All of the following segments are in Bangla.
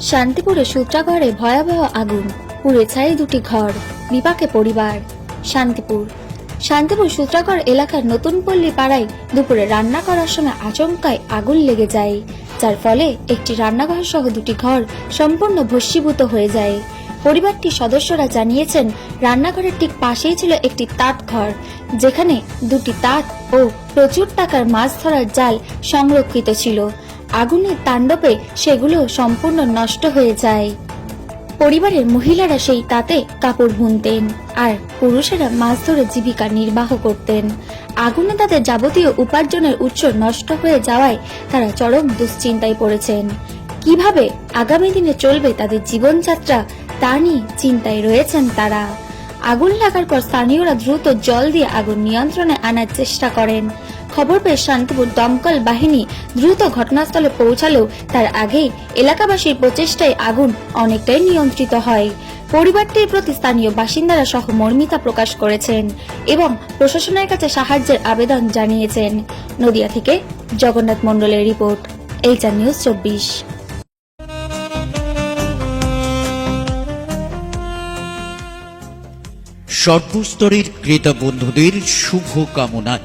শান্তিপুরে সূত্রাঘরে ভয়াবহ আগুন। পুড়ে ছাই দুটি ঘর, বিপাকে পরিবার। শান্তিপুর। শান্তিপুর সূত্রাঘর এলাকার নতুন পল্লী পাড়ায় দুপুরে রান্না করার সময় আচমকায় আগুন লেগে যায়, যার ফলে একটি রান্নাঘর সহ দুটি ঘর সম্পূর্ণ ভস্মীভূত হয়ে যায়। পরিবারটির সদস্যরা জানিয়েছেন, রান্নাঘরের ঠিক পাশেই ছিল একটি তাঁত ঘর, যেখানে দুটি তাঁত ও প্রচুর টাকার মাছ ধরার জাল সংরক্ষিত ছিল। আগুনের তাণ্ডবে সেগুলো সম্পূর্ণ নষ্ট হয়ে যায়। পরিবারের মহিলারা সেই তাতে কাপড় বুনতেন আর পুরুষেরা মাছ ধরে জীবিকা নির্বাহ করতেন। আগুনে তাদের যাবতীয় উপার্জনের উৎস নষ্ট হয়ে যাওয়ায় তারা চরম দুশ্চিন্তায় পড়েছেন। কীভাবে আগামী দিনে চলবে তাদের জীবনযাত্রা তা নিয়ে চিন্তায় রয়েছেন তারা। আগুন লাগার পর স্থানীয়রা দ্রুত জল দিয়ে আগুন নিয়ন্ত্রণে আনার চেষ্টা করেন। খবর পেয়ে শান্তিপুর দমকল বাহিনী দ্রুত ঘটনাস্থলে পৌঁছালেও তার আগেই এলাকাবাসীর প্রচেষ্টায় আগুন অনেকটাই নিয়ন্ত্রিত হয়। পরিবারটির প্রতি স্থানীয় বাসিন্দারা সহ মর্মিতা প্রকাশ করেছেন এবং প্রশাসনের কাছে সাহায্যের আবেদন জানিয়েছেন। নদিয়া থেকে জগন্নাথ মণ্ডলের রিপোর্ট, এইচআর নিউজ চব্বিশ। সর্বস্তরের ক্রেতা বন্ধুদের শুভ কামনায়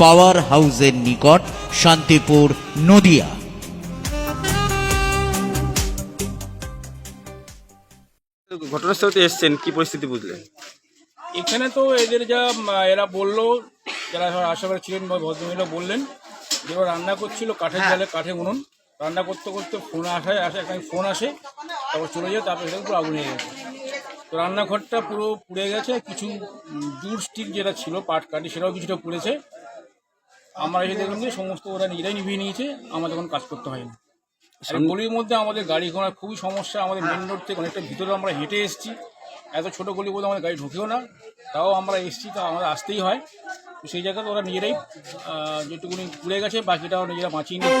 পাওয়ার হাউসের নিকট শান্তিপুর নদিয়া। ঘটনাস্থলতে এসছেন কি পরিস্থিতি বুঝলেন? এখানে তো এদের যা এরা বলল যারা আশেপাশে ছিলেন বা ভদ্রমহিলা বললেন যে ওরা রান্না করছিল কাঠের জালে কাঠে উনুন। রান্না করতে করতে ফোন আসায় আসে একটা ফোন আসে তারপর চলে যায় তারপর সেটা পুরো আগুন হয়ে গেছে। তো রান্নাঘরটা পুরো পুড়ে গেছে কিছু দূর স্টিক যেটা ছিল পাট কাটি সেটাও কিছুটা পুড়েছে। আমরা এসে দেখলাম যে সমস্ত ওরা নিজেরাই নিভিয়ে নিয়েছে আমাদের কোনো কাজ করতে হয়নি আর গলির মধ্যে আমাদের গাড়ি ঘোড়ার খুবই সমস্যা আমাদের মেন রোড থেকে অনেকটা ভিতরে আমরা হেঁটে এসেছি। এত ছোট গলি বলতে আমাদের গাড়ি ঢুকেও না তাও আমরা এসেছি তা আমাদের আসতেই হয়। তো সেই জায়গাতে ওরা নিজেরাই যেটুকুনি পুড়ে গেছে বাকিটা ওরা নিজেরা বাঁচিয়ে নিয়ে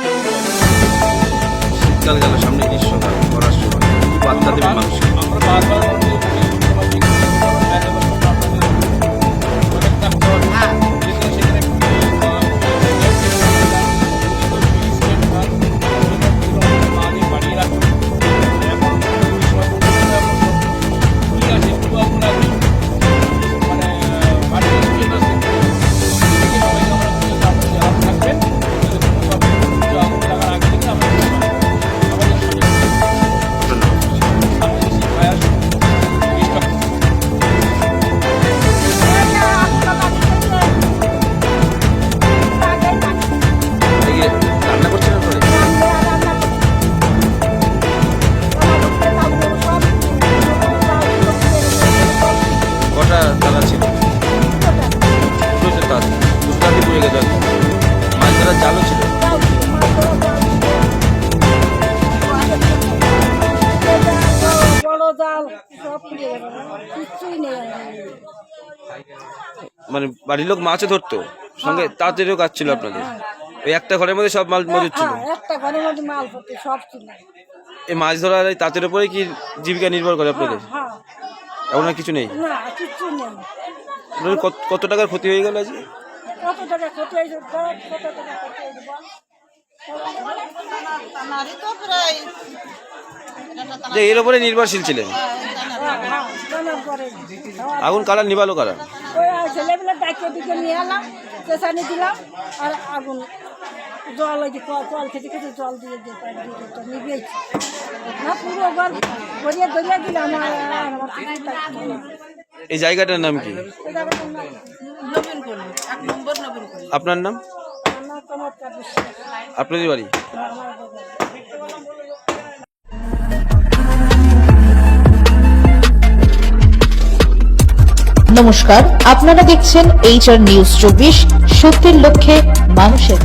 শীতকাল গেল সামনে গ্রীষ্মকাল করার সময় দেবেন মানুষ। মানে বাড়ির লোক মাছও ধরতো। সঙ্গে তাঁতেরও কাজ ছিল আপনাদের। ওই একটা ঘরের মধ্যে সব মাল মজুদ ছিল। হ্যাঁ, একটা ঘরের মধ্যে মাল পড়তে সব ছিল। এই মাছ ধরার এই তাঁতের উপরে কি জীবিকা নির্ভর করে আপনাদের? হ্যাঁ এমন আর কিছু নেই? না কত টাকার ক্ষতি হয়ে গেল আজকে? কত টাকা ক্ষতি হয়েছে? কত টাকা ক্ষতি হয়েছে যে এর উপরে নির্ভরশীল ছিলেন। আগুন কারা নিবালো কারা? ওই ছেলেগুলো ডাকিয়ে দিকে নিয়ে এলাম চেঁচানি দিলাম আর আগুন জল ওই যে কল খেতে খেতে জল দিয়ে নিবেছি না পুরো ঘর গড়িয়ে গড়িয়ে দিলাম। এই জায়গাটার নাম? কি আপনার নাম আমার চমৎকার বিশ্বাস। আপনাদের বাড়ি? নমস্কার আপনারা দেখছেন এইচআর নিউজ চব্বিশ সত্যের লক্ষ্যে মানুষের